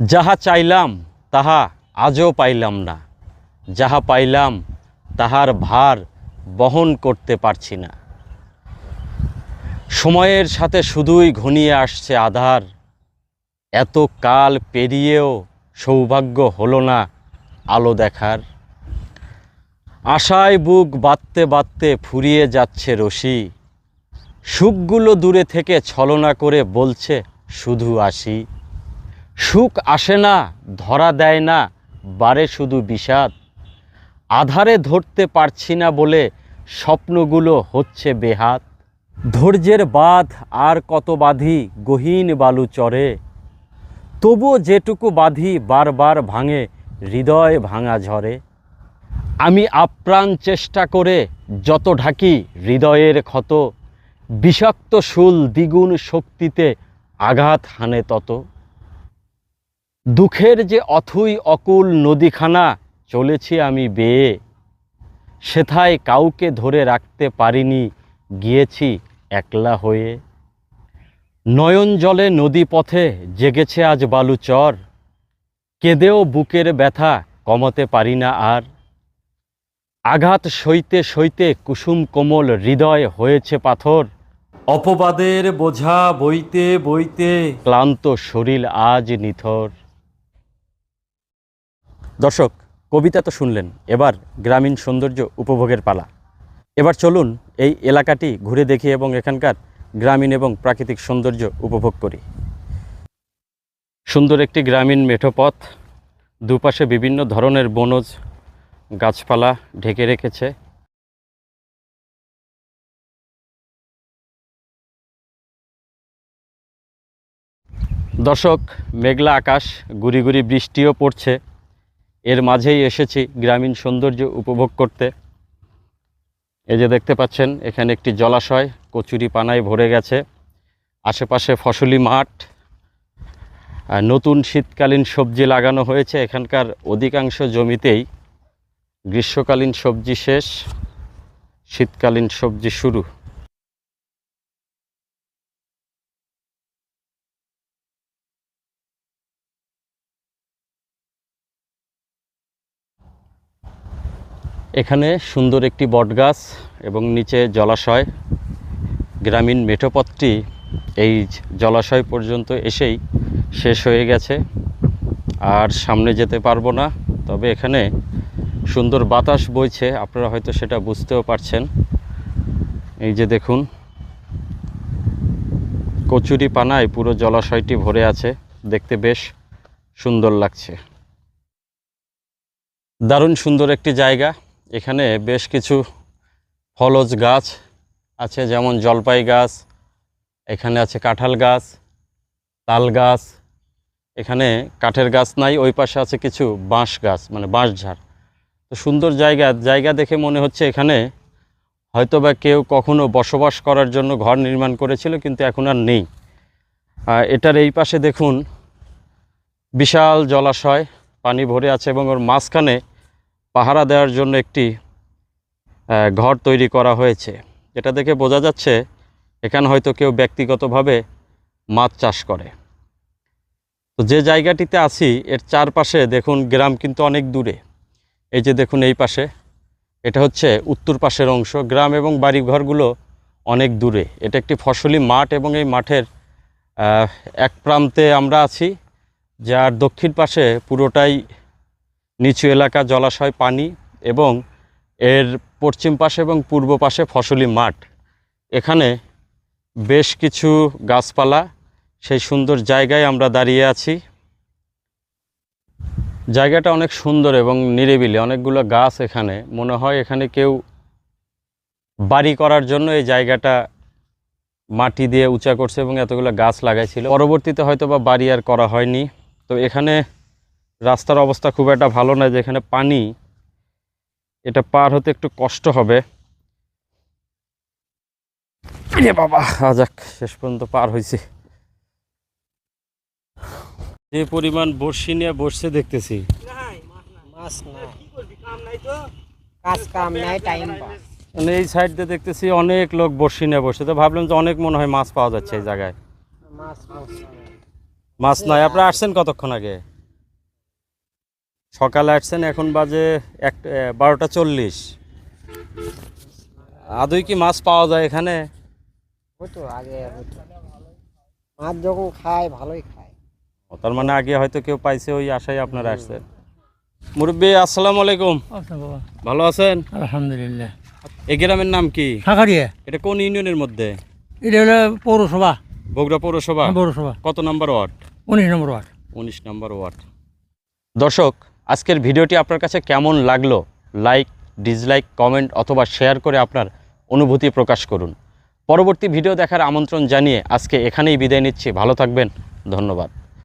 যাহা চাইলাম, তাহা আজও পাইলাম না। যাহা পাইলাম, তাহার ভার বহন করতে পারছি না। সময়ের সাথে শুধুই ঘনিয়ে আসছে আধার। এত কাল পেরিয়েও সৌভাগ্য হলো না আলো দেখার। আশায় বুক বাঁধতে বাঁধতে ফুরিয়ে যাচ্ছে রশি। সুখগুলো দূরে থেকে ছলনা করে বলছে, শুধু আসি। সুখ আসে না, ধরা দেয় না বারে শুধু বিষাদ। আধারে ধরতে পারছি না বলে স্বপ্নগুলো হচ্ছে বেহাত। ধৈর্যের বাঁধ আর কত বাঁধি গহীন বালু চরে তবুও যেটুকু বাঁধি বারবার ভাঙে, হৃদয় ভাঙা ঝরে আমি আপ্রাণ চেষ্টা করে যত ঢাকি হৃদয়ের ক্ষত, বিষাক্ত শুল দ্বিগুণ শক্তিতে আঘাত হানে তত। দুঃখের যে অথুই অকুল নদীখানা চলেছি আমি বেয়ে। সেথায় কাউকে ধরে রাখতে পারিনি, গিয়েছি একলা হয়ে। নয়ন জলে নদী পথে জেগেছে আজ বালুচর, কেঁদেও বুকের ব্যথা কমাতে পারি না আর। আঘাত সইতে সইতে কুসুম কোমল হৃদয় হয়েছে পাথর, অপবাদের বোঝা বইতে বইতে ক্লান্ত শরীর আজ নিথর। দর্শক, কবিতা তো শুনলেন, এবার গ্রামীণ সৌন্দর্য উপভোগের পালা। এবার চলুন এই এলাকাটি ঘুরে দেখি এবং এখানকার গ্রামীণ এবং প্রাকৃতিক সৌন্দর্য উপভোগ করি। সুন্দর একটি গ্রামীণ মেঠোপথ দুপাশে বিভিন্ন ধরনের বনজ গাছপালা ঢেকে রেখেছে। দর্শক, মেঘলা আকাশ, গুড়ি গুড়ি বৃষ্টিও পড়ছে। এর মাঝেই এসেছি গ্রামীণ সৌন্দর্য উপভোগ করতে। এই যে দেখতে পাচ্ছেন, এখানে একটি জলাশয়, কচুরি পানায় ভরে গেছে। আশেপাশে ফসলি মাঠ নতুন শীতকালীন সবজি লাগানো হয়েছে। এখানকার অধিকাংশ জমিতেই গ্রীষ্মকালীন সবজি শেষ, শীতকালীন সবজি শুরু। এখানে সুন্দর একটি বটগাছ এবং নিচে জলাশয়। গ্রামীণ মেঠোপথটি এই জলাশয় পর্যন্ত এসেই শেষ হয়ে গেছে। আর সামনে যেতে পারব না, তবে এখানে সুন্দর বাতাস বইছে, আপনারা হয়তো সেটা বুঝতেও পারছেন। এই যে দেখুন, কচুরি পানায় পুরো জলাশয়টি ভরে আছে, দেখতে বেশ সুন্দর লাগছে। দারুণ সুন্দর একটি জায়গা। এখানে বেশ কিছু ফলজ গাছ আছে, যেমন জলপাই গাছ, এখানে আছে কাঁঠাল গাছ, তাল গাছ, এখানে কাঠের গাছ নাই, ওই পাশে আছে কিছু বাঁশ গাছ মানে বাঁশঝাড় তো সুন্দর জায়গা জায়গা দেখে মনে হচ্ছে এখানে হয়তো বা কেউ কখনো বসবাস করার জন্য ঘর নির্মাণ করেছিল, কিন্তু এখন আর নেই। এটার এই পাশে দেখুন, বিশাল জলাশয়, পানি ভরে আছে এবং ওর মাঝখানে পাহারা দেওয়ার জন্য একটি ঘর তৈরি করা হয়েছে। এটা দেখে বোঝা যাচ্ছে এখানে হয়তো কেউ ব্যক্তিগতভাবে মাছ চাষ করে। তো যে জায়গাটিতে আছি, এর চারপাশে দেখুন গ্রাম কিন্তু অনেক দূরে। এই যে দেখুন এই পাশে, এটা হচ্ছে উত্তর পাশের অংশ। গ্রাম এবং বাড়িঘরগুলো অনেক দূরে। এটা একটি ফসলি মাঠ এবং এই মাঠের এক প্রান্তে আমরা আছি, যার দক্ষিণ পাশে পুরোটাই নিচু এলাকা, জলাশয়, পানি এবং এর পশ্চিম পাশে এবং পূর্ব পাশে ফসলি মাঠ। এখানে বেশ কিছু গাছপালা, সেই সুন্দর জায়গায় আমরা দাঁড়িয়ে আছি। জায়গাটা অনেক সুন্দর এবং নিরিবিলি, অনেকগুলো গাছ এখানে। মনে হয় এখানে কেউ বাড়ি করার জন্য এই জায়গাটা মাটি দিয়ে উঁচা করছে এবং এতগুলো গাছ লাগাইছিল। পরবর্তীতে হয়তো বা বাড়ি আর করা হয়নি। তো এখানে রাস্তার অবস্থা খুব একটা ভালো নয় যেখানে পানি এটা পার হতে একটু কষ্ট হবে। বাবা যাক শেষ পর্যন্ত পার হয়েছে। যে পরিমাণ বর্ষি নিয়ে বসছে দেখতেছি। মানে এই সাইড দিয়ে দেখতেছি অনেক লোক বর্ষি নিয়ে বসে তো ভাবলাম যে অনেক মনে হয় মাছ পাওয়া যাচ্ছে এই জায়গায়। মাছ মাছ মাছ নাই। আপনারা আসছেন কতক্ষণ আগে? সকালে আসছেন এখন বাজে এক বারোটা চল্লিশ। আদৌ কি মাছ পাওয়া যায় এখানে? হতো আগে হতো মাছ যখন খায় ভালোই খায়। তার মানে আগে হয়তো কেউ পাইছে ওই আশায় আপনারা আসছেন মুরব্বী আসসালামু আলাইকুম। আচ্ছা ভালো আছেন? আলহামদুলিল্লাহ। এই গ্রামের নাম কি? সাকারিয়া এটা কোন ইউনিয়নের মধ্যে? এটা হলো পৌরসভা। বগুড়া পৌরসভা? পৌরসভা। কত নম্বর ওয়ার্ড? উনিশ নম্বর ওয়ার্ড। উনিশ নম্বর ওয়ার্ড। দর্শক আজকের ভিডিওটি আপনার কাছে কেমন লাগল? লাইক ডিসলাইক কমেন্ট অথবা শেয়ার করে আপনার অনুভূতি প্রকাশ করুন। পরবর্তী ভিডিও দেখার আমন্ত্রণ জানিয়ে আজকে এখানেই বিদায় নিচ্ছি। ভালো থাকবেন। ধন্যবাদ।